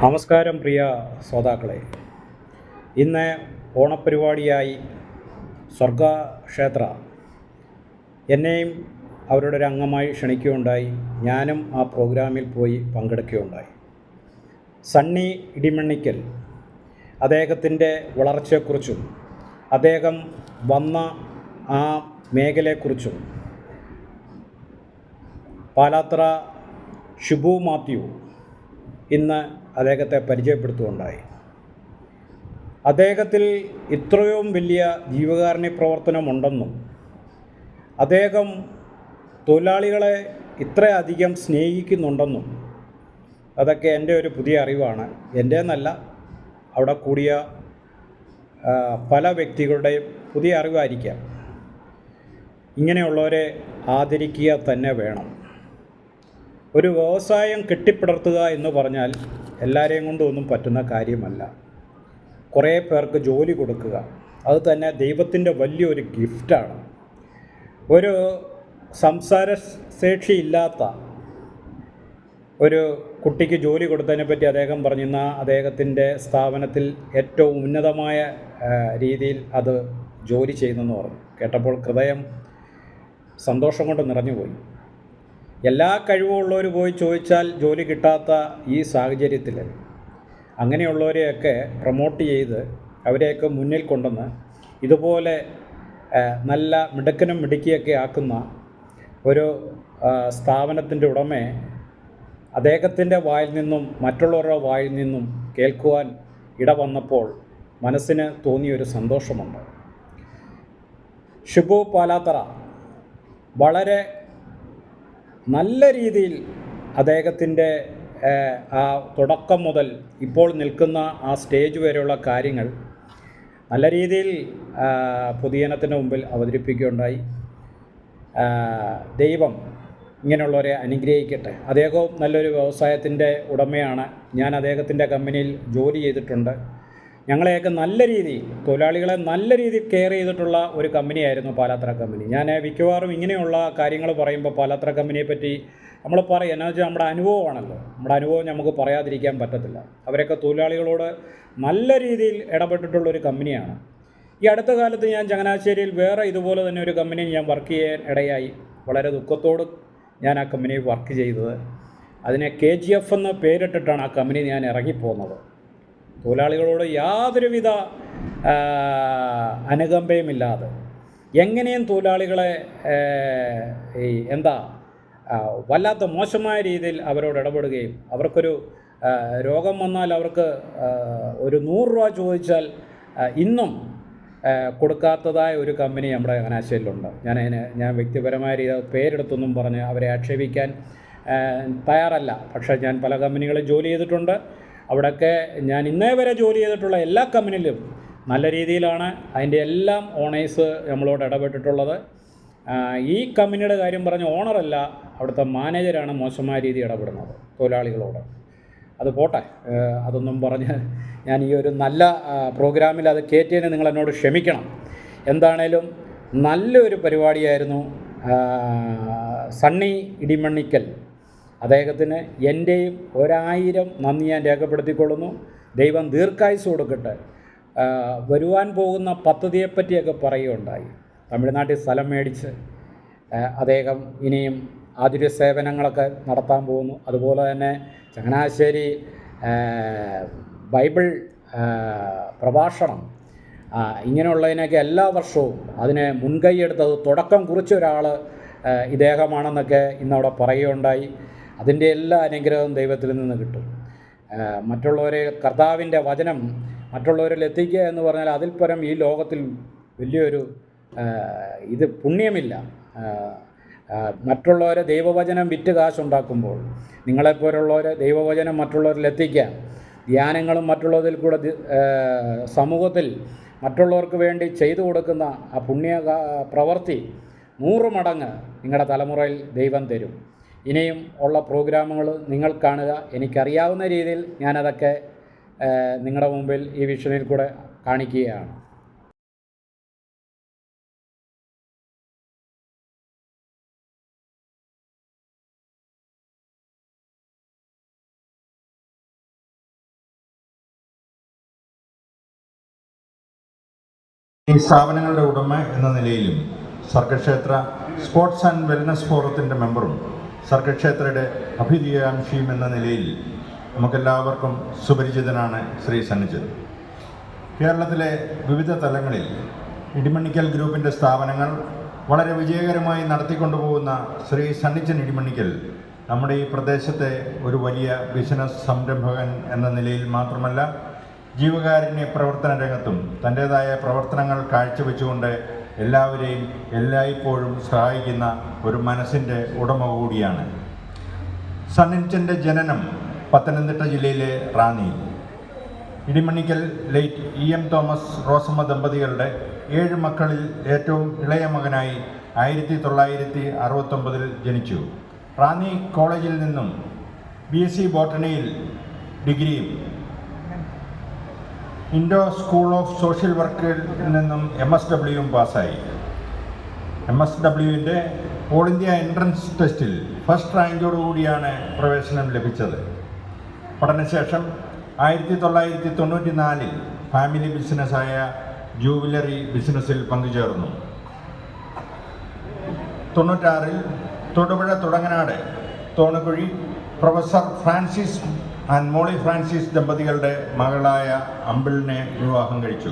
നമസ്കാരം പ്രിയ ശ്രോതാക്കളെ. ഇന്ന് ഓണപ്പരിപാടിയായി സ്വർഗക്ഷേത്ര എന്നെയും അവരുടെ ഒരു അംഗമായി ക്ഷണിക്കുകയുണ്ടായി. ഞാനും ആ പ്രോഗ്രാമിൽ പോയി പങ്കെടുക്കുകയുണ്ടായി. സണ്ണി ഇടിമണ്ണിക്കൽ അദ്ദേഹത്തിന്റെ വളർച്ചയെക്കുറിച്ചും അദ്ദേഹം വന്ന ആ മേഖലയെക്കുറിച്ചും പാലാത്ര ഷിബു മാത്യു ഇന്ന് അദ്ദേഹത്തെ പരിചയപ്പെടുത്തുകയുണ്ടായി. അദ്ദേഹത്തിൽ ഇത്രയും വലിയ ജീവകാരുണ്യ പ്രവർത്തനമുണ്ടെന്നും അദ്ദേഹം തൊഴിലാളികളെ ഇത്രയധികം സ്നേഹിക്കുന്നുണ്ടെന്നും അതൊക്കെ എന്റെ ഒരു പുതിയ അറിവാണ്. എന്റെ എന്നല്ല അവിടെ കൂടിയ പല വ്യക്തികളുടെയും പുതിയ അറിവായിരിക്കാം. ഇങ്ങനെയുള്ളവരെ ആദരിക്കുക തന്നെ വേണം. ഒരു വ്യവസായം കെട്ടിപ്പടർത്തുക എന്ന് പറഞ്ഞാൽ എല്ലാവരെയും കൊണ്ടും ഒന്നും പറ്റുന്ന കാര്യമല്ല. കുറേ പേർക്ക് ജോലി കൊടുക്കുക. അത് തന്നെ ദൈവത്തിന്റെ വലിയൊരു ഗിഫ്റ്റാണ്. ഒരു സംസാര ശേഷിയില്ലാത്ത ഒരു കുട്ടിക്ക് ജോലി കൊടുത്തതിനെ പറ്റി അദ്ദേഹം പറഞ്ഞിരുന്ന അദ്ദേഹത്തിന്റെ സ്ഥാപനത്തിൽ ഏറ്റവും ഉന്നതമായ രീതിയിൽ അത് ജോലി ചെയ്യുന്നെന്ന് പറഞ്ഞു. കേട്ടപ്പോൾ ഹൃദയം സന്തോഷം കൊണ്ട് നിറഞ്ഞുപോയി. എല്ലാ കഴിവുള്ളവർ പോയി ചോദിച്ചാൽ ജോലി കിട്ടാത്ത ഈ സാഹചര്യത്തിൽ അങ്ങനെയുള്ളവരെയൊക്കെ പ്രൊമോട്ട് ചെയ്ത് അവരെയൊക്കെ മുന്നിൽ കൊണ്ടുവന്ന് ഇതുപോലെ നല്ല മിടുക്കനും മിടുക്കിയൊക്കെ ആക്കുന്ന ഒരു സ്ഥാപനത്തിന്റെ ഉടമയെ അദ്ദേഹത്തിന്റെ വായിൽ നിന്നും മറ്റുള്ളവരുടെ വായിൽ നിന്നും കേൾക്കുവാൻ ഇട വന്നപ്പോൾ മനസ്സിന് തോന്നിയൊരു സന്തോഷമുണ്ട്. ഷിബു പാലാത്തറ വളരെ നല്ല രീതിയിൽ അദ്ദേഹത്തിന്റെ ആ തുടക്കം മുതൽ ഇപ്പോൾ നിൽക്കുന്ന ആ സ്റ്റേജ് വരെയുള്ള കാര്യങ്ങൾ നല്ല രീതിയിൽ പൊതുജനത്തിന് മുമ്പിൽ അവതരിപ്പിക്കുകയുണ്ടായി. ദൈവം ഇങ്ങനെയുള്ളവരെ അനുഗ്രഹിക്കട്ടെ. അദ്ദേഹവും നല്ലൊരു വ്യവസായത്തിന്റെ ഉടമയാണ്. ഞാൻ അദ്ദേഹത്തിന്റെ കമ്പനിയിൽ ജോലി ചെയ്തിട്ടുണ്ട്. ഞങ്ങളെയൊക്കെ നല്ല രീതിയിൽ തൊഴിലാളികളെ നല്ല രീതിയിൽ കെയർ ചെയ്തിട്ടുള്ള ഒരു കമ്പനിയായിരുന്നു പാലാത്ര കമ്പനി ഞാൻ മിക്കവാറും ഇങ്ങനെയുള്ള കാര്യങ്ങൾ പറയുമ്പോൾ പാലാത്ര കമ്പനിയെ പറ്റി നമ്മൾ പറയും. എന്നാ വെച്ചാൽ നമ്മുടെ അനുഭവമാണല്ലോ. നമ്മുടെ അനുഭവം നമുക്ക് പറയാതിരിക്കാൻ പറ്റത്തില്ല. അവരൊക്കെ തൊഴിലാളികളോട് നല്ല രീതിയിൽ ഇടപെട്ടിട്ടുള്ളൊരു കമ്പനിയാണ് ഈ അടുത്ത കാലത്ത് ഞാൻ ചങ്ങനാശ്ശേരിയിൽ വേറെ ഇതുപോലെ തന്നെ ഒരു കമ്പനിയിൽ ഞാൻ വർക്ക് ചെയ്യാൻ ഇടയായി. വളരെ ദുഃഖത്തോട് ഞാൻ ആ കമ്പനിയിൽ വർക്ക് ചെയ്തത്. അതിനെ കെ ജി എഫ് എന്ന് പേരിട്ടിട്ടാണ് ആ കമ്പനി ഞാൻ ഇറങ്ങിപ്പോകുന്നത് തൊഴിലാളികളോട് യാതൊരുവിധ അനുകമ്പയുമില്ലാതെ എങ്ങനെയും തൊഴിലാളികളെ ഈ എന്താ വല്ലാത്ത മോശമായ രീതിയിൽ അവരോട് ഇടപെടുകയും അവർക്കൊരു രോഗം വന്നാൽ അവർക്ക് ഒരു നൂറ് രൂപ ചോദിച്ചാൽ ഇന്നും കൊടുക്കാത്തതായ ഒരു കമ്പനി നമ്മുടെ ചങ്ങനാശ്ശേരിയിലുണ്ട് ഞാൻ അതിന് ഞാൻ വ്യക്തിപരമായ രീതിയിൽ പേരെടുത്തൊന്നും പറഞ്ഞ് അവരെ ആക്ഷേപിക്കാൻ തയ്യാറല്ല. പക്ഷേ ഞാൻ പല കമ്പനികളിൽ ജോലി ചെയ്തിട്ടുണ്ട്. അവിടെയൊക്കെ ഞാൻ ഇന്നേ വരെ ജോലി ചെയ്തിട്ടുള്ള എല്ലാ കമ്പനിയിലും നല്ല രീതിയിലാണ് അതിന്റെ എല്ലാം ഓണേഴ്സ് നമ്മളോട് ഇടപെട്ടിട്ടുള്ളത്. ഈ കമ്പനിയുടെ കാര്യം പറഞ്ഞ ഓണറല്ല അവിടുത്തെ മാനേജരാണ് മോശമായ രീതി ഇടപെടുന്നത് തൊഴിലാളികളോട്. അത് പോട്ടെ അതൊന്നും പറഞ്ഞ് ഞാൻ ഈ ഒരു നല്ല പ്രോഗ്രാമിൽ അത് കയറ്റിയതിന് നിങ്ങൾ എന്നോട് ക്ഷമിക്കണം. എന്താണേലും നല്ലൊരു പരിപാടിയായിരുന്നു സണ്ണി ഇടിമണ്ണിക്കൽ. അദ്ദേഹത്തിന് എന്റെയും ഒരായിരം നന്ദി ഞാൻ രേഖപ്പെടുത്തിക്കൊള്ളുന്നു. ദൈവം ദീർഘായുസ് കൊടുക്കട്ടെ. വരുവാൻ പോകുന്ന പദ്ധതിയെപ്പറ്റിയൊക്കെ പറയുകയുണ്ടായി. തമിഴ്നാട്ടിൽ സ്ഥലം മേടിച്ച് അദ്ദേഹം ഇനിയും ആതുര്യ സേവനങ്ങളൊക്കെ നടത്താൻ പോകുന്നു. അതുപോലെ തന്നെ ചങ്ങനാശ്ശേരി ബൈബിൾ പ്രഭാഷണം ഇങ്ങനെയുള്ളതിനൊക്കെ എല്ലാ വർഷവും അതിനെ മുൻകൈയെടുത്തത് തുടക്കം കുറിച്ച ഒരാൾ ഇദ്ദേഹമാണെന്നൊക്കെ ഇന്നവിടെ പറയുകയുണ്ടായി. അതിന്റെ എല്ലാ അനുഗ്രഹവും ദൈവത്തിൽ നിന്ന് കിട്ടും. മറ്റുള്ളവരെ കർത്താവിന്റെ വചനം മറ്റുള്ളവരിൽ എത്തിക്കുക എന്ന് പറഞ്ഞാൽ അതിൽ പരം ഈ ലോകത്തിൽ വലിയൊരു ഇത് പുണ്യമില്ല. മറ്റുള്ളവരെ ദൈവവചനം വിറ്റ് കാശുണ്ടാക്കുമ്പോൾ നിങ്ങളെപ്പോലുള്ളവരെ ദൈവവചനം മറ്റുള്ളവരിൽ എത്തിക്കാം ധ്യാനങ്ങളും മറ്റുള്ളതിൽ കൂടെ സമൂഹത്തിൽ മറ്റുള്ളവർക്ക് വേണ്ടി ചെയ്തു കൊടുക്കുന്ന ആ പുണ്യ പ്രവൃത്തി നൂറ് മടങ്ങ് നിങ്ങളുടെ തലമുറയിൽ ദൈവം തരും. ഇനിയും ഉള്ള പ്രോഗ്രാമുകൾ നിങ്ങൾ കാണുക. എനിക്കറിയാവുന്ന രീതിയിൽ ഞാനതൊക്കെ നിങ്ങളുടെ മുമ്പിൽ ഈ വിഷനിൽ കൂടെ കാണിക്കുകയാണ്. ഈ ഉടമ എന്ന സ്പോർട്സ് ആൻഡ് വെൽനസ് സർഗക്ഷേത്രയുടെ അഭിതീയാംശിയും എന്ന നിലയിൽ നമുക്കെല്ലാവർക്കും സുപരിചിതനാണ് ശ്രീ സന്നിജിത് കേരളത്തിലെ വിവിധ തലങ്ങളിൽ ഇടിമണ്ണിക്കൽ ഗ്രൂപ്പിന്റെ സ്ഥാപനങ്ങൾ വളരെ വിജയകരമായി നടത്തിക്കൊണ്ടുപോകുന്ന ശ്രീ സണ്ണിച്ചൻ ഇടിമണ്ണിക്കൽ നമ്മുടെ ഈ പ്രദേശത്തെ ഒരു വലിയ ബിസിനസ് സംരംഭകൻ എന്ന നിലയിൽ മാത്രമല്ല ജീവകാരുണ്യ പ്രവർത്തന രംഗത്തും തന്റേതായ പ്രവർത്തനങ്ങൾ കാഴ്ചവെച്ചുകൊണ്ട് എല്ലാവരെയും എല്ലായ്പ്പോഴും സഹായിക്കുന്ന ഒരു മനസ്സിന്റെ ഉടമ കൂടിയാണ്. സണ്ണിന്റന്റെ ജനനം പത്തനംതിട്ട ജില്ലയിലെ റാന്നിയിൽ. Idimanickal late E M Thomas Rosamma ദമ്പതികളുടെ ഏഴ് മക്കളിൽ ഏറ്റവും ഇളയ മകനായി ആയിരത്തി തൊള്ളായിരത്തി അറുപത്തൊമ്പതിൽ ജനിച്ചു. റാന്നി കോളേജിൽ നിന്നും ബി എസ് സി ബോട്ടണിയിൽ ഡിഗ്രിയും ഇൻഡോ സ്കൂൾ ഓഫ് സോഷ്യൽ വർക്കിൽ നിന്നും എം എസ് ഡബ്ല്യുവും പാസ്സായി. എം എസ് ഡബ്ല്യുവിന്റെ ഓൾ ഇന്ത്യ എൻട്രൻസ് ടെസ്റ്റിൽ ഫസ്റ്റ് റാങ്കോടുകൂടിയാണ് പ്രവേശനം ലഭിച്ചത്. പഠനശേഷം ആയിരത്തി തൊള്ളായിരത്തി തൊണ്ണൂറ്റി നാലിൽ ഫാമിലി ബിസിനസ്സായ ജൂവലറി ബിസിനസ്സിൽ പങ്കുചേർന്നു. തൊണ്ണൂറ്റാറിൽ തൊടുപുഴ തുടങ്ങനാട് തോണുകുഴി പ്രൊഫസർ ഫ്രാൻസിസ് ആൻഡ് മോളി ഫ്രാൻസിസ് ദമ്പതികളുടെ മകളായ അമ്പിളിനെ വിവാഹം കഴിച്ചു.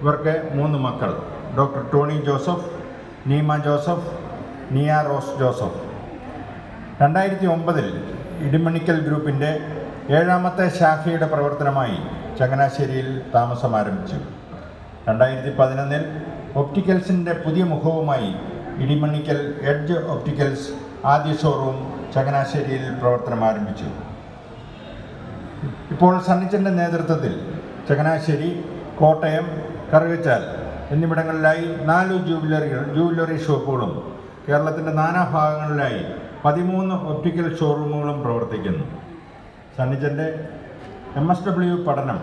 ഇവർക്ക് മൂന്ന് മക്കൾ. ഡോക്ടർ ടോണി ജോസഫ് നീമ ജോസഫ് നിയ റോസ് ജോസഫ്. രണ്ടായിരത്തി ഒമ്പതിൽ ഇടിമണിക്കൽ ഗ്രൂപ്പിന്റെ ഏഴാമത്തെ ശാഖയുടെ പ്രവർത്തനമായി ചങ്ങനാശ്ശേരിയിൽ താമസം ആരംഭിച്ചു. രണ്ടായിരത്തി പതിനൊന്നിൽ ഒപ്റ്റിക്കൽസിന്റെ പുതിയ മുഖവുമായി ഇടിമണിക്കൽ എഡ്ജ് ഒപ്റ്റിക്കൽസ് ആദ്യ ഷോറൂം ചങ്ങനാശ്ശേരിയിൽ പ്രവർത്തനം ആരംഭിച്ചു. ഇപ്പോൾ സണ്ണിച്ചന്റെ നേതൃത്വത്തിൽ ചങ്ങനാശ്ശേരി കോട്ടയം കറുകച്ചാൽ എന്നിവിടങ്ങളിലായി നാല് ജൂബിലറികൾ ജൂബിലറി ഷോപ്പുകളും കേരളത്തിന്റെ നാനാഭാഗങ്ങളിലായി പതിമൂന്ന് ഒപ്റ്റിക്കൽ ഷോറൂമുകളും പ്രവർത്തിക്കുന്നു. സണ്ണിച്ചന്റെ എം എസ് ഡബ്ല്യു പഠനം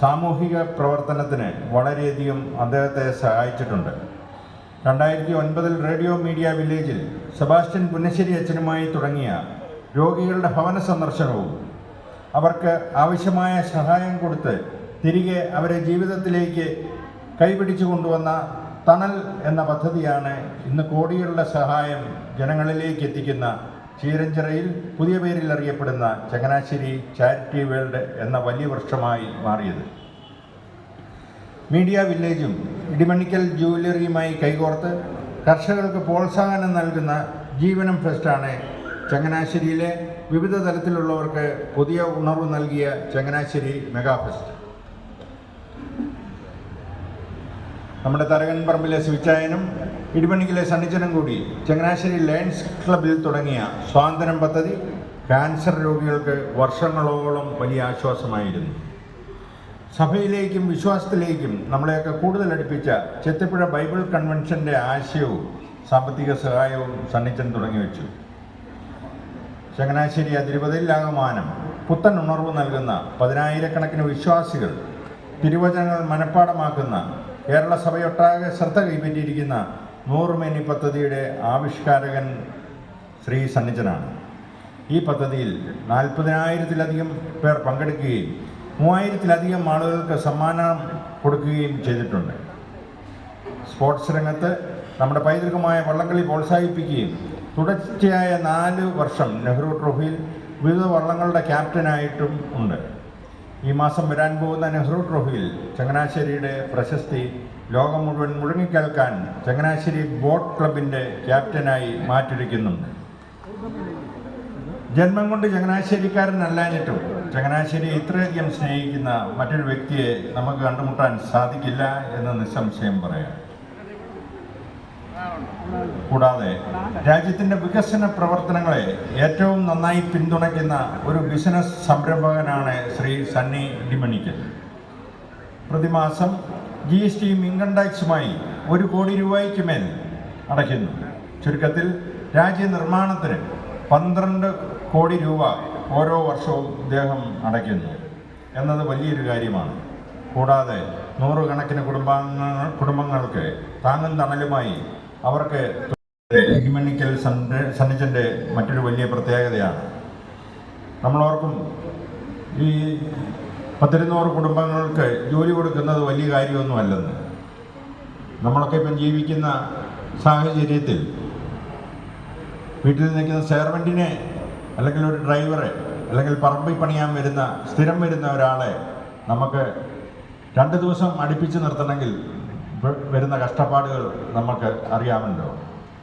സാമൂഹിക പ്രവർത്തനത്തിന് വളരെയധികം അദ്ദേഹത്തെ സഹായിച്ചിട്ടുണ്ട്. രണ്ടായിരത്തി ഒൻപതിൽ റേഡിയോ മീഡിയ വില്ലേജിൽ സെബാസ്റ്റ്യൻ പുന്നശ്ശേരി അച്ഛനുമായി തുടങ്ങിയ രോഗികളുടെ ഭവന സന്ദർശനവും അവർക്ക് ആവശ്യമായ സഹായം കൊടുത്ത് തിരികെ അവരെ ജീവിതത്തിലേക്ക് കൈപിടിച്ചു കൊണ്ടുവന്ന തണൽ എന്ന പദ്ധതിയാണ് ഇന്ന് കോടികളുടെ സഹായം ജനങ്ങളിലേക്ക് എത്തിക്കുന്ന ചീരഞ്ചിറയിൽ പുതിയ പേരിൽ അറിയപ്പെടുന്ന ചങ്ങനാശ്ശേരി ചാരിറ്റി വേൾഡ് എന്ന വലിയ വൃക്ഷമായി മാറിയത്. മീഡിയ വില്ലേജും ഇടിമണിക്കൽ ജുവലറിയുമായി കൈകോർത്ത് കർഷകർക്ക് പ്രോത്സാഹനം നൽകുന്ന ജീവനം ഫെസ്റ്റാണ് ചങ്ങനാശ്ശേരിയിലെ വിവിധ തലത്തിലുള്ളവർക്ക് പുതിയ ഉണർവ് നൽകിയ ചങ്ങനാശ്ശേരി മെഗാഫെസ്റ്റ് നമ്മുടെ തരകൻ പറമ്പിലെ സ്വിച്ചായനും ഇടിമണ്ണിക്കിലെ സണ്ണിച്ചനും കൂടി ചങ്ങനാശ്ശേരി ലയൺസ് ക്ലബിൽ തുടങ്ങിയ സ്വാതന്ത്ര്യം പദ്ധതി ക്യാൻസർ രോഗികൾക്ക് വർഷങ്ങളോളം വലിയ ആശ്വാസമായിരുന്നു. സഭയിലേക്കും വിശ്വാസത്തിലേക്കും നമ്മളെയൊക്കെ കൂടുതൽ അടുപ്പിച്ച ചെത്തിപ്പുഴ ബൈബിൾ കൺവെൻഷന്റെ ആശയവും സാമ്പത്തിക സഹായവും സണ്ണിച്ചൻ തുടങ്ങി വെച്ചു. ചങ്ങനാശ്ശേരി അതിരുപതിലാകമാനം പുത്തൻ ഉണർവ് നൽകുന്ന പതിനായിരക്കണക്കിന് വിശ്വാസികൾ തിരുവചനങ്ങൾ മനഃപ്പാടമാക്കുന്ന കേരള സഭയൊട്ടാകെ ശ്രദ്ധ കൈപ്പറ്റിയിരിക്കുന്ന നൂറുമേനി പദ്ധതിയുടെ ആവിഷ്കാരകൻ ശ്രീ സന്നിജനാണ്. ഈ പദ്ധതിയിൽ നാൽപ്പതിനായിരത്തിലധികം പേർ പങ്കെടുക്കുകയും മൂവായിരത്തിലധികം ആളുകൾക്ക് സമ്മാനം കൊടുക്കുകയും ചെയ്തിട്ടുണ്ട്. സ്പോർട്സ് രംഗത്ത് നമ്മുടെ പൈതൃകമായ വള്ളംകളി പ്രോത്സാഹിപ്പിക്കുകയും തുടർച്ചയായ നാല് വർഷം നെഹ്റു ട്രോഫിയിൽ വിവിധ വള്ളങ്ങളുടെ ക്യാപ്റ്റനായിട്ടും ഉണ്ട്. ഈ മാസം വരാൻ പോകുന്ന നെഹ്റു ട്രോഫിയിൽ ചങ്ങനാശ്ശേരിയുടെ പ്രശസ്തി ലോകം മുഴുവൻ മുഴങ്ങിക്കേൾക്കാൻ ചങ്ങനാശ്ശേരി ബോട്ട് ക്ലബിന്റെ ക്യാപ്റ്റനായി മാറ്റിരിക്കുന്നുണ്ട് ജന്മം കൊണ്ട് ചങ്ങനാശ്ശേരിക്കാരനല്ലാഞ്ഞിട്ടും ചങ്ങനാശ്ശേരി ഇത്രയധികം സ്നേഹിക്കുന്ന മറ്റൊരു വ്യക്തിയെ നമുക്ക് കണ്ടുമുട്ടാൻ സാധിക്കില്ല എന്ന് നിസ്സംശയം പറയാം. കൂടാതെ രാജ്യത്തിന്റെ വികസന പ്രവർത്തനങ്ങളെ ഏറ്റവും നന്നായി പിന്തുണയ്ക്കുന്ന ഒരു ബിസിനസ് സംരംഭകനാണ് ശ്രീ സണ്ണി ഡിമണിക്കൽ. പ്രതിമാസം ജി എസ് ടിയും ഇൻകം ടാക്സുമായി ഒരു കോടി രൂപയ്ക്ക് മേൽ അടയ്ക്കുന്നു. ചുരുക്കത്തിൽ രാജ്യനിർമ്മാണത്തിന് പന്ത്രണ്ട് കോടി രൂപ ഓരോ വർഷവും ഇദ്ദേഹം അടയ്ക്കുന്നു എന്നത് വലിയൊരു കാര്യമാണ്. കൂടാതെ നൂറുകണക്കിന് കുടുംബാംഗങ്ങൾ കുടുംബങ്ങൾക്ക് താങ്ങും തണലുമായി അവർക്ക് ഹ്യൂമനിക്കൽ സന്നിധന്റെ മറ്റൊരു വലിയ പ്രത്യേകതയാണ്. നമ്മളോർക്കും ഈ പത്തിരുന്നൂറ് കുടുംബങ്ങൾക്ക് ജോലി കൊടുക്കുന്നത് വലിയ കാര്യമൊന്നുമല്ലെന്ന്. നമ്മളൊക്കെ ഇപ്പം ജീവിക്കുന്ന സാഹചര്യത്തിൽ വീട്ടിൽ നിൽക്കുന്ന സെർവന്റിനെ അല്ലെങ്കിൽ ഒരു ഡ്രൈവറെ അല്ലെങ്കിൽ പറമ്പിൽ പണിയാൻ വരുന്ന സ്ഥിരം വരുന്ന ഒരാളെ നമുക്ക് രണ്ട് ദിവസം അടുപ്പിച്ച് നിർത്തണമെങ്കിൽ വരുന്ന കഷ്ടപ്പാടുകൾ നമുക്ക് അറിയാമല്ലോ.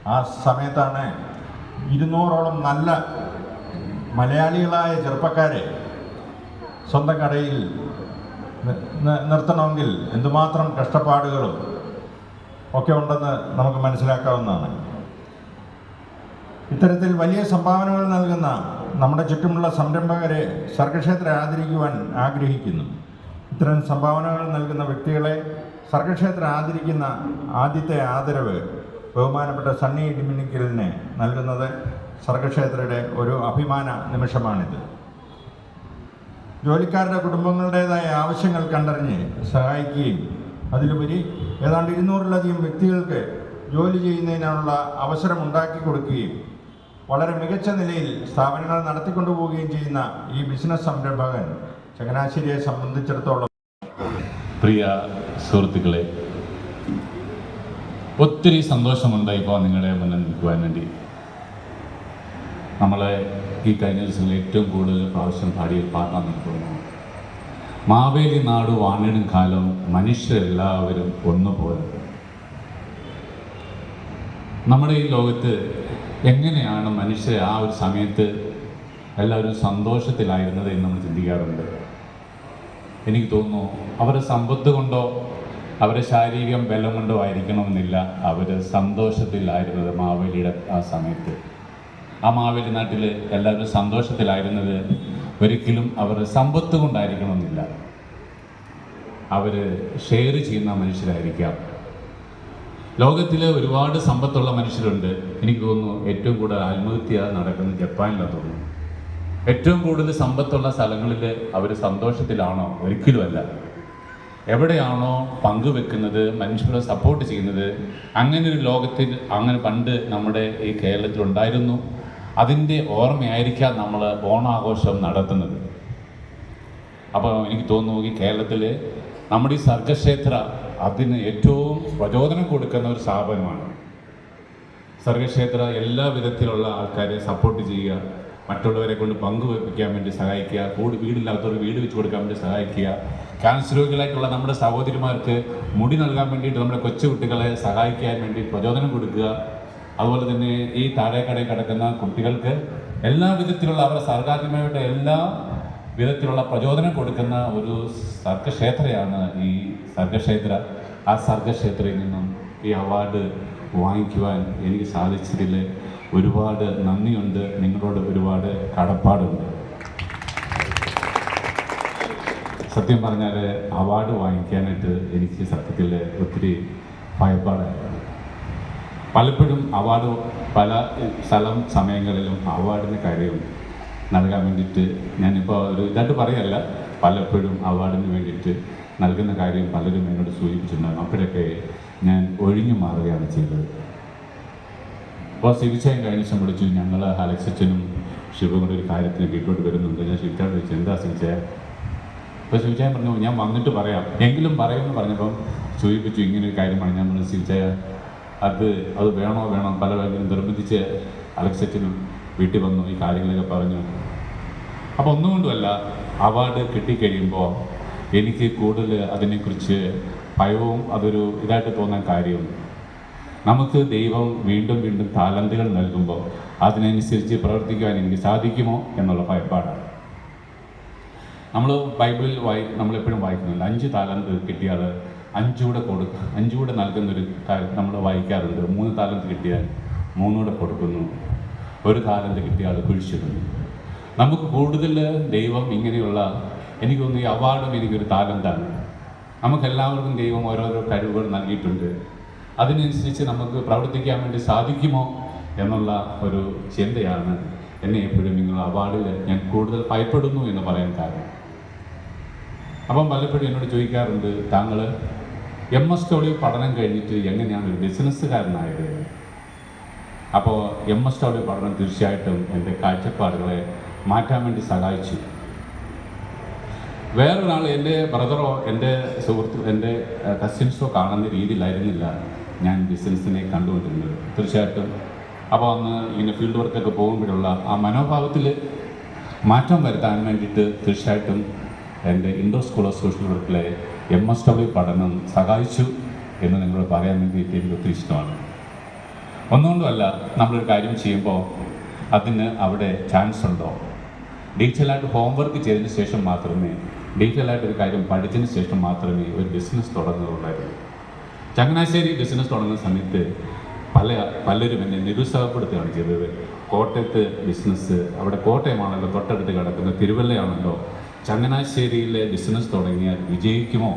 ആ സമയത്താണ് ഇരുന്നൂറോളം നല്ല മലയാളികളായ ചെറുപ്പക്കാരെ സ്വന്തം കടയിൽ നിർത്തണമെങ്കിൽ എന്തുമാത്രം കഷ്ടപ്പാടുകളും ഒക്കെ ഉണ്ടെന്ന് നമുക്ക് മനസ്സിലാക്കാവുന്നതാണ്. ഇത്തരത്തിൽ വലിയ സംഭാവനകൾ നൽകുന്ന നമ്മുടെ ചുറ്റുമുള്ള സംരംഭകരെ സർഗക്ഷേത്രം ആദരിക്കുവാൻ ആഗ്രഹിക്കുന്നു. ഇത്തരം സംഭാവനകൾ നൽകുന്ന വ്യക്തികളെ സർഗക്ഷേത്രം ആദരിക്കുന്ന ആദ്യത്തെ ആദരവ് ബഹുമാനപ്പെട്ട സണ്ണി ഡിമിനിക്കലിന് നൽകുന്നത് സർഗക്ഷേത്രയുടെ ഒരു അഭിമാന നിമിഷമാണിത്. ജോലിക്കാരുടെ കുടുംബങ്ങളുടേതായ ആവശ്യങ്ങൾ കണ്ടറിഞ്ഞ് സഹായിക്കുകയും അതിലുപരി ഏതാണ്ട് ഇരുന്നൂറിലധികം വ്യക്തികൾക്ക് ജോലി ചെയ്യുന്നതിനുള്ള അവസരം ഉണ്ടാക്കി കൊടുക്കുകയും വളരെ മികച്ച നിലയിൽ സ്ഥാപനങ്ങൾ നടത്തിക്കൊണ്ടുപോവുകയും ചെയ്യുന്ന ഈ ബിസിനസ് സംരംഭകൻ ചങ്ങനാശ്ശേരിയെ സംബന്ധിച്ചിടത്തോളം പ്രിയ സുഹൃത്തുക്കളെ ഒത്തിരി സന്തോഷമുണ്ട് ഇപ്പോൾ നിങ്ങളുടെ മുന്നിൽ നിൽക്കുവാൻ വേണ്ടി. നമ്മളെ ഈ കഴിഞ്ഞ ദിവസങ്ങളിൽ ഏറ്റവും കൂടുതൽ പ്രാവശ്യം പാടിയ പാട്ടാൻ നിൽക്കുന്നു മാവേലി നാട് വാണിടും കാലം മനുഷ്യരെല്ലാവരും ഒന്നുപോലെ നമ്മുടെ ഈ ലോകത്ത് എങ്ങനെയാണ് മനുഷ്യരെ ആ ഒരു സമയത്ത് എല്ലാവരും സന്തോഷത്തിലായിരുന്നത് എന്ന് നമ്മൾ ചിന്തിക്കാറുണ്ട്. എനിക്ക് തോന്നുന്നു അവരെ സമ്പത്ത് കൊണ്ടോ അവരെ ശാരീരികം ബലം കൊണ്ടോ ആയിരിക്കണമെന്നില്ല. അവർ സന്തോഷത്തിലായിരുന്നത് മാവേലിയുടെ ആ സമയത്ത്. ആ മാവേലി നാട്ടിൽ എല്ലാവരും സന്തോഷത്തിലായിരുന്നത് ഒരിക്കലും അവർ സമ്പത്ത് കൊണ്ടായിരിക്കണമെന്നില്ല. അവർ ഷെയർ ചെയ്യുന്ന മനുഷ്യരായിരിക്കാം. ലോകത്തിൽ ഒരുപാട് സമ്പത്തുള്ള മനുഷ്യരുണ്ട്. എനിക്ക് തോന്നുന്നു ഏറ്റവും കൂടുതൽ ആത്മഹത്യ നടക്കുന്നത് ജപ്പാനിലാണ് തോന്നുന്നു. ഏറ്റവും കൂടുതൽ സമ്പത്തുള്ള സ്ഥലങ്ങളിൽ അവർ സന്തോഷത്തിലാണോ? ഒരിക്കലുമല്ല. എവിടെയാണോ പങ്കുവെക്കുന്നത് മനുഷ്യരെ സപ്പോർട്ട് ചെയ്യുന്നത് അങ്ങനെ ഒരു ലോകത്തിൽ അങ്ങനെ പണ്ട് നമ്മുടെ ഈ കേരളത്തിൽ ഉണ്ടായിരുന്നു അതിന്റെ ഓർമ്മയായിരിക്കാം നമ്മൾ ഓണാഘോഷം നടത്തുന്നത്. അപ്പോൾ എനിക്ക് തോന്നുന്നു ഈ കേരളത്തിൽ നമ്മുടെ ഈ സർഗക്ഷേത്ര അതിന് ഏറ്റവും പ്രചോദനം കൊടുക്കുന്ന ഒരു സ്ഥാപനമാണ്. സർഗക്ഷേത്ര എല്ലാ വിധത്തിലുള്ള ആൾക്കാരെ സപ്പോർട്ട് ചെയ്യുക മറ്റുള്ളവരെ കൊണ്ട് പങ്കുവെപ്പിക്കാൻ വേണ്ടി സഹായിക്കുക. കൂട് വീടില്ലാത്തവർ വീട് വെച്ച് കൊടുക്കാൻ വേണ്ടി സഹായിക്കുക. ക്യാൻസർ രോഗികളായിട്ടുള്ള നമ്മുടെ സഹോദരിമാർക്ക് മുടി നൽകാൻ വേണ്ടിയിട്ട് നമ്മുടെ കൊച്ചു കുട്ടികളെ സഹായിക്കാൻ വേണ്ടി പ്രചോദനം കൊടുക്കുക. അതുപോലെ തന്നെ ഈ താഴേക്കടയിൽ കിടക്കുന്ന കുട്ടികൾക്ക് എല്ലാ വിധത്തിലുള്ള അവരുടെ സർഗാത്മകമായിട്ട് എല്ലാ വിധത്തിലുള്ള പ്രചോദനം കൊടുക്കുന്ന ഒരു സർഗക്ഷേത്രയാണ് ഈ സർഗക്ഷേത്ര. ആ സർഗക്ഷേത്രയിൽ നിന്നും ഈ അവാർഡ് വാങ്ങിക്കുവാൻ എനിക്ക് സാധിച്ചതിൽ ഒരുപാട് നന്ദിയുണ്ട്. നിങ്ങളോട് ഒരുപാട് കടപ്പാടുണ്ട്. സത്യം പറഞ്ഞാൽ അവാർഡ് വാങ്ങിക്കാനായിട്ട് എനിക്ക് സത്യത്തിൽ ഒത്തിരി ഭയപ്പാടായിരുന്നു പലപ്പോഴും അവാർഡ് പല സ്ഥലം സമയങ്ങളിലും അവാർഡിന് കാര്യം. നൽകാൻ വേണ്ടിയിട്ട് ഞാനിപ്പോൾ ഒരു ഇതായിട്ട് പറയല്ല പലപ്പോഴും അവാർഡിന് വേണ്ടിയിട്ട് നൽകുന്ന കാര്യം പലരും എന്നോട് സൂചിപ്പിച്ചിട്ടുണ്ടായിരുന്നു അപ്പോഴൊക്കെ ഞാൻ ഒഴിഞ്ഞു മാറുകയാണ് ചെയ്തത്. അപ്പോൾ സിവിച്ചായം കഴിഞ്ഞ ശേഷം വിളിച്ചു ഞങ്ങൾ അലക്സച്ചനും ശിവ കൂടെ ഒരു കാര്യത്തിന് വീട്ടിലോട്ട് വരുന്നുണ്ട്. ഞാൻ ശിവിച്ചാൻ ചോദിച്ചു എന്താ സിവിച്ചായ അപ്പോൾ ശിവിച്ചായൻ പറഞ്ഞു ഞാൻ വന്നിട്ട് പറയാം. എങ്കിലും പറയുമെന്ന് പറഞ്ഞപ്പം ചോദിപ്പിച്ചു ഇങ്ങനെ ഒരു കാര്യമാണ് ഞാൻ പറഞ്ഞു ശിവിച്ചായ അത് അത് വേണോ വേണോ? പല പേരും നിർബന്ധിച്ച് അലക്സച്ചനും വീട്ടിൽ വന്നു ഈ കാര്യങ്ങളൊക്കെ പറഞ്ഞു. അപ്പോൾ ഒന്നുകൊണ്ടുമല്ല അവാർഡ് കിട്ടിക്കഴിയുമ്പോൾ എനിക്ക് കൂടുതൽ അതിനെക്കുറിച്ച് ഭയവും അതൊരു ഇതായിട്ട് തോന്നാൻ കാര്യം നമുക്ക് ദൈവം വീണ്ടും വീണ്ടും താലന്തുകൾ നൽകുമ്പോൾ അതിനനുസരിച്ച് പ്രവർത്തിക്കുവാൻ എനിക്ക് സാധിക്കുമോ എന്നുള്ള ഭയപ്പാടാണ്. നമ്മൾ ബൈബിളിൽ വായി നമ്മളെപ്പോഴും വായിക്കുന്നുണ്ട്. അഞ്ച് താലന്ത് കിട്ടിയാൽ അഞ്ചുകൂടെ കൊടുക്കുക അഞ്ചുകൂടെ നൽകുന്നൊരു നമ്മൾ വായിക്കാറുണ്ട്. മൂന്ന് താലന്ത് കിട്ടിയാൽ മൂന്നുകൂടെ കൊടുക്കുന്നു. ഒരു താലന്ത് കിട്ടിയാൽ കുഴിച്ചിടുന്നു. നമുക്ക് കൂടുതൽ ദൈവം ഇങ്ങനെയുള്ള എനിക്ക് തോന്നുന്നു ഈ അവാർഡും എനിക്കൊരു താലന്താണ്. നമുക്കെല്ലാവർക്കും ദൈവം ഓരോരോ കഴിവുകൾ നൽകിയിട്ടുണ്ട്. അതിനനുസരിച്ച് നമുക്ക് പ്രവർത്തിക്കാൻ വേണ്ടി സാധിക്കുമോ എന്നുള്ള ഒരു ചിന്തയാണ് എന്നെ എപ്പോഴും നിങ്ങൾ അവാർഡിൽ ഞാൻ കൂടുതൽ ഭയപ്പെടുന്നു എന്ന് പറയാൻ കാരണം. അപ്പം പലപ്പോഴും എന്നോട് ചോദിക്കാറുണ്ട് താങ്കൾ എം എസ് ഡബ്ല്യു പഠനം കഴിഞ്ഞിട്ട് എങ്ങനെയാണ് ഒരു ബിസിനസ്സുകാരനായത്? അപ്പോൾ എം എസ് ഡബ്ല്യു പഠനം തീർച്ചയായിട്ടും എന്റെ കാഴ്ചപ്പാടുകളെ മാറ്റാൻ വേണ്ടി സഹായിച്ചു. വേറൊരാൾ എന്റെ ബ്രദറോ എന്റെ സുഹൃത്തു എന്റെ കസിൻസോ കാണുന്ന രീതിയിലായിരുന്നില്ല. ഞാൻ ബിസിനസ്സിനെ കണ്ടുകൊണ്ടിരുന്നത്. തീർച്ചയായിട്ടും. അപ്പോൾ അന്ന് ഇങ്ങനെ ഫീൽഡ് വർക്കൊക്കെ പോകുമ്പോഴുള്ള ആ മനോഭാവത്തിൽ മാറ്റം വരുത്താൻ വേണ്ടിയിട്ട് തീർച്ചയായിട്ടും എന്റെ ഇൻഡോർ സ്കൂൾ ഓഫ് സോഷ്യൽ വർക്കിലെ എം എസ് ഡബ്ല്യു പഠനം സഹായിച്ചു എന്ന് നിങ്ങളോട് പറയാൻ വേണ്ടിയിട്ട് എനിക്ക് ഒത്തിരി ഇഷ്ടമാണ്. ഒന്നുകൊണ്ടുമല്ല നമ്മളൊരു കാര്യം ചെയ്യുമ്പോൾ അതിന് അവിടെ ചാൻസ് ഉണ്ടോ? ഡീറ്റെയിലായിട്ട് ഹോംവർക്ക് ചെയ്തതിന് ശേഷം മാത്രമേ ഡീറ്റെയിലായിട്ട് ഒരു കാര്യം പഠിച്ചതിന് ശേഷം മാത്രമേ ഒരു ബിസിനസ് തുടങ്ങുകയുള്ളായിരുന്നു. ചങ്ങനാശ്ശേരി ബിസിനസ് തുടങ്ങുന്ന സമയത്ത് പല പലരും എന്നെ നിരുത്സാഹപ്പെടുത്തുകയാണ് ചെയ്തത്. കോട്ടയത്ത് ബിസിനസ് അവിടെ കോട്ടയമാണല്ലോ തൊട്ടടുത്ത് കിടക്കുന്ന തിരുവല്ലയാണല്ലോ. ചങ്ങനാശ്ശേരിയിലെ ബിസിനസ് തുടങ്ങിയാൽ വിജയിക്കുമോ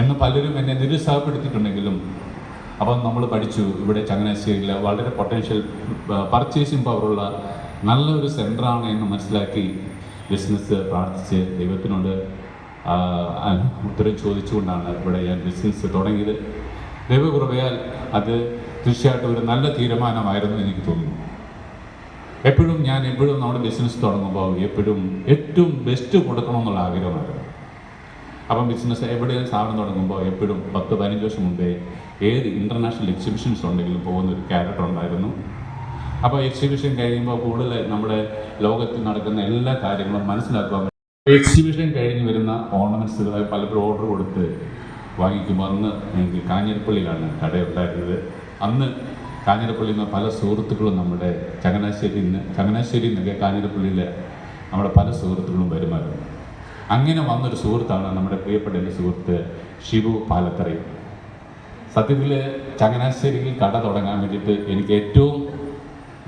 എന്ന് പലരും എന്നെ നിരുത്സാഹപ്പെടുത്തിയിട്ടുണ്ടെങ്കിലും അപ്പം നമ്മൾ പഠിച്ചു. ഇവിടെ ചങ്ങനാശ്ശേരിയിൽ വളരെ പൊട്ടൻഷ്യൽ പർച്ചേസിങ് പവറുള്ള നല്ലൊരു സെന്ററാണ് എന്ന് മനസ്സിലാക്കി ബിസിനസ് പ്രാർത്ഥിച്ച് ദൈവത്തിനോട് ഉത്തരം ചോദിച്ചുകൊണ്ടാണ് ഇവിടെ ഞാൻ ബിസിനസ് തുടങ്ങിയത്. ദൈവകൃപയാൽ അത് തീർച്ചയായിട്ടും ഒരു നല്ല തീരുമാനമായിരുന്നു എനിക്ക് തോന്നുന്നു. എപ്പോഴും ഞാൻ എപ്പോഴും നമ്മുടെ ബിസിനസ് തുടങ്ങുമ്പോൾ എപ്പോഴും ഏറ്റവും ബെസ്റ്റ് കൊടുക്കണമെന്നുള്ള ആഗ്രഹമായിരുന്നു. അപ്പം ബിസിനസ് എവിടെയും സാധനം തുടങ്ങുമ്പോൾ എപ്പോഴും പത്ത് പതിനഞ്ച് വർഷം മുമ്പേ ഏത് ഇന്റർനാഷണൽ എക്സിബിഷൻസ് ഉണ്ടെങ്കിലും പോകുന്ന ഒരു ക്യാരക്ടർ ഉണ്ടായിരുന്നു. അപ്പോൾ എക്സിബിഷൻ കഴിയുമ്പോൾ കൂടുതൽ നമ്മുടെ ലോകത്തിൽ നടക്കുന്ന എല്ലാ കാര്യങ്ങളും മനസ്സിലാക്കുക എക്സിബിഷൻ കഴിഞ്ഞ് വരുന്ന ഓർണമെന്റ്സുകൾ പലപ്പോഴും ഓർഡർ കൊടുത്ത് വാങ്ങിക്കുമ്പോൾ അന്ന് എനിക്ക് കാഞ്ഞിരപ്പള്ളിയിലാണ് കടയുണ്ടായിരുന്നത്. അന്ന് കാഞ്ഞിരപ്പള്ളിയിൽ നിന്ന് പല സുഹൃത്തുക്കളും നമ്മുടെ ചങ്ങനാശ്ശേരി നിന്ന് ചങ്ങനാശ്ശേരിയിൽ നിന്നൊക്കെ കാഞ്ഞിരപ്പള്ളിയിൽ നമ്മുടെ പല സുഹൃത്തുക്കളും വരുമായിരുന്നു. അങ്ങനെ വന്നൊരു സുഹൃത്താണ് നമ്മുടെ പ്രിയപ്പെട്ട എന്റെ സുഹൃത്ത് ഷിബു പാലത്തറയും സത്യത്തിൽ ചങ്ങനാശ്ശേരിയിൽ കട തുടങ്ങാൻ വേണ്ടിയിട്ട് എനിക്ക് ഏറ്റവും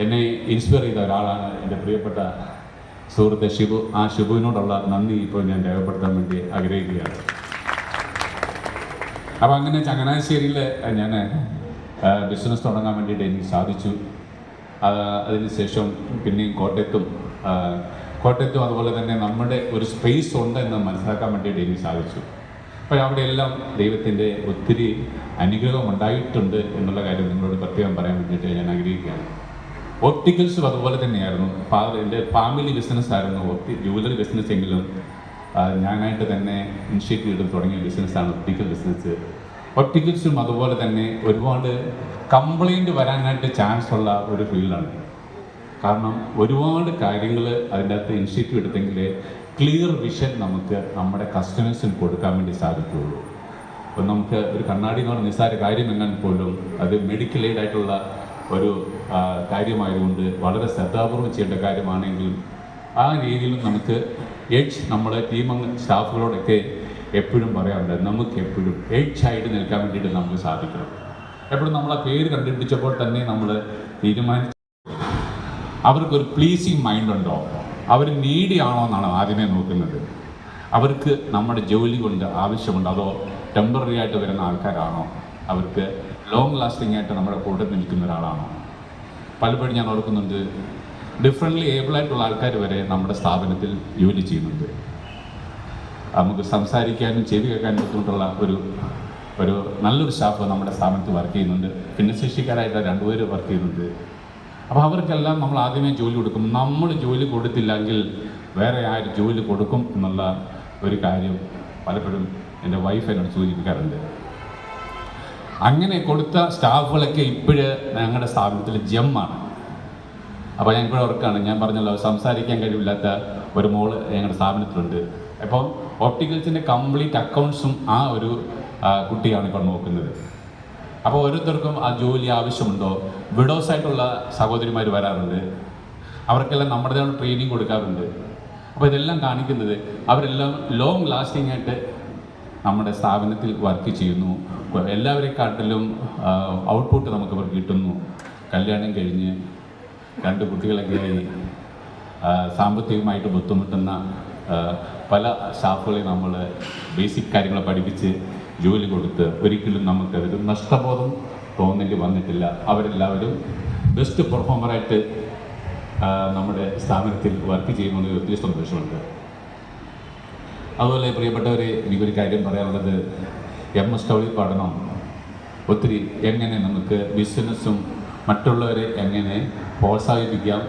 എന്നെ ഇൻസ്പയർ ചെയ്ത ഒരാളാണ് എന്റെ പ്രിയപ്പെട്ട സുഹൃത്ത് ഷിബു ആ ഷിബുവിനോടുള്ള നന്ദി ഇപ്പോൾ ഞാൻ രേഖപ്പെടുത്താൻ വേണ്ടി ആഗ്രഹിക്കുകയാണ്. അപ്പോൾ അങ്ങനെ ചങ്ങനാശ്ശേരിയിൽ ഞാൻ ബിസിനസ് തുടങ്ങാൻ വേണ്ടിയിട്ട് എനിക്ക് സാധിച്ചു. അതിനുശേഷം പിന്നെയും കോട്ടയത്തും കോട്ടയത്തും അതുപോലെ തന്നെ നമ്മുടെ ഒരു സ്പേസ് ഉണ്ട് എന്ന് മനസ്സിലാക്കാൻ വേണ്ടിയിട്ട് എനിക്ക് സാധിച്ചു. അപ്പോൾ അവിടെയെല്ലാം ദൈവത്തിന്റെ ഒത്തിരി അനുഗ്രഹം ഉണ്ടായിട്ടുണ്ട് എന്നുള്ള കാര്യം നിങ്ങളോട് പ്രത്യേകം പറയാൻ വേണ്ടിയിട്ട് ഞാൻ ആഗ്രഹിക്കുകയാണ്. ഒപ്റ്റിക്കൽസും അതുപോലെ തന്നെയായിരുന്നു. എന്റെ ഫാമിലി ബിസിനസ് ആയിരുന്നു. ഒപ്റ്റി ജുവലറി ബിസിനസ് എങ്കിലും ഞാനായിട്ട് തന്നെ ഇനിഷ്യേറ്റീവ് ചെയ്ത് തുടങ്ങിയ ബിസിനസ്സാണ് ഒപ്റ്റിക്കൽ ബിസിനസ് ഒപ്റ്റിക്കൽസും അതുപോലെ തന്നെ ഒരുപാട് കംപ്ലൈന്റ് വരാനായിട്ട് ചാൻസ് ഉള്ള ഒരു ഫീൽഡാണ് കാരണം ഒരുപാട് കാര്യങ്ങൾ അതിന്റെ അകത്ത് ഇനിഷ്യേറ്റീവ് എടുത്തെങ്കിൽ ക്ലിയർ വിഷൻ നമുക്ക് നമ്മുടെ കസ്റ്റമേഴ്സിന് കൊടുക്കാൻ വേണ്ടി സാധിക്കുകയുള്ളൂ. അപ്പം നമുക്ക് ഒരു കണ്ണാടി എന്ന് പറഞ്ഞ നിസ്സാര കാര്യം എന്നാൽ പോലും അത് മെഡിക്കൽ എയ്ഡ് ആയിട്ടുള്ള ഒരു കാര്യമായതുകൊണ്ട് വളരെ ശ്രദ്ധാപൂർവം ചെയ്യേണ്ട കാര്യമാണെങ്കിലും ആ രീതിയിൽ നമുക്ക് എഡ്ജ് നമ്മളെ ടീം സ്റ്റാഫുകളോടൊക്കെ എപ്പോഴും പറയാറുണ്ട്. നമുക്ക് എപ്പോഴും എഡ്ജ് ആയിട്ട് നിൽക്കാൻ വേണ്ടിയിട്ട് നമുക്ക് സാധിക്കണം. എപ്പോഴും നമ്മൾ ആ പേര് കണ്ടുപിടിച്ചപ്പോൾ തന്നെ നമ്മൾ തീരുമാനിച്ചു അവർക്കൊരു പ്ലീസിങ് മൈൻഡ് ഉണ്ടോ? അവർ നീഡിയാണോ എന്നാണ് ആദ്യമേ നോക്കുന്നത്. അവർക്ക് നമ്മുടെ ജോലി കൊണ്ട് ആവശ്യമുണ്ട്. അതോ ടെമ്പററി ആയിട്ട് വരുന്ന ആൾക്കാരാണോ? അവർക്ക് ലോങ് ലാസ്റ്റിംഗ് ആയിട്ട് നമ്മുടെ കൂടെ നിൽക്കുന്ന ഒരാളാണോ. പലപ്പോഴും ഞാൻ ഓർക്കുന്നുണ്ട് ഡിഫറെന്റ്ലി ഏബിൾ ആയിട്ടുള്ള ആൾക്കാർ വരെ നമ്മുടെ സ്ഥാപനത്തിൽ ജോലി ചെയ്യുന്നുണ്ട്. നമുക്ക് സംസാരിക്കാനും ചെവി കേൾക്കാനും ബുദ്ധിമുട്ടുള്ള ഒരു ഒരു നല്ലൊരു സ്റ്റാഫ് നമ്മുടെ സ്ഥാപനത്തിൽ വർക്ക് ചെയ്യുന്നുണ്ട്. ഭിന്നശേഷിക്കാരായിട്ട് രണ്ടുപേർ വർക്ക് ചെയ്യുന്നുണ്ട്. അപ്പോൾ അവർക്കെല്ലാം നമ്മൾ ആദ്യമേ ജോലി കൊടുക്കും. നമ്മൾ ജോലി കൊടുത്തില്ലെങ്കിൽ വേറെ ആര് ജോലി കൊടുക്കും എന്നുള്ള ഒരു കാര്യം പലപ്പോഴും എന്റെ വൈഫ് എന്നോട് സൂചിപ്പിക്കാറുണ്ട്. അങ്ങനെ കൊടുത്ത സ്റ്റാഫുകളൊക്കെ ഇപ്പോഴ് ഞങ്ങളുടെ സ്ഥാപനത്തിൽ ജെമ്മാണ്. അപ്പോൾ ഞാൻ ഇവിടെ ഓർക്കാണ് ഞാൻ പറഞ്ഞല്ലോ സംസാരിക്കാൻ കഴിവില്ലാത്ത ഒരു മോൾ ഞങ്ങളുടെ സ്ഥാപനത്തിലുണ്ട്. അപ്പോൾ ഓപ്റ്റിക്കൽസിന്റെ കംപ്ലീറ്റ് അക്കൗണ്ട്സും ആ ഒരു കുട്ടിയാണ് ഇപ്പോൾ നോക്കുന്നത്. അപ്പോൾ ഓരോരുത്തർക്കും ആ ജോലി ആവശ്യമുണ്ടോ? വിഡോസ് ആയിട്ടുള്ള സഹോദരിമാർ വരാറുണ്ട്. അവർക്കെല്ലാം നമ്മുടെ ട്രെയിനിങ് കൊടുക്കാറുണ്ട്. അപ്പോൾ ഇതെല്ലാം കാണിക്കുന്നത് അവരെല്ലാം ലോങ് ലാസ്റ്റിംഗ് ആയിട്ട് നമ്മുടെ സ്ഥാപനത്തിൽ വർക്ക് ചെയ്യുന്നു. എല്ലാവരെക്കാട്ടിലും ഔട്ട്പുട്ട് നമുക്ക് കിട്ടുന്നു. കല്യാണം കഴിഞ്ഞ് രണ്ട് കുട്ടികളൊക്കെ ആയി. ആ, സാമ്പത്തികമായിട്ട് ബുദ്ധിമുട്ടുന്ന പല സ്റ്റാഫുകളെ നമ്മൾ ബേസിക് കാര്യങ്ങൾ പഠിപ്പിച്ച് ജോലി കൊടുത്ത് ഒരിക്കലും നമുക്കതൊരു നഷ്ടബോധം തോന്നേണ്ടി വന്നിട്ടില്ല. അവരെല്ലാവരും ബെസ്റ്റ് പെർഫോമറായിട്ട് നമ്മുടെ സ്ഥാപനത്തിൽ വർക്ക് ചെയ്യുന്നതിൽ ഒത്തിരി സന്തോഷമുണ്ട്. അതുപോലെ പ്രിയപ്പെട്ടവരെ എനിക്കൊരു കാര്യം പറയാനുള്ളത്. എം. എസ്. ഡബ്ല്യു പഠനം ഒത്തിരി എങ്ങനെ നമുക്ക് ബിസിനസ്സും മറ്റുള്ളവരെ എങ്ങനെ പ്രോത്സാഹിപ്പിക്കാം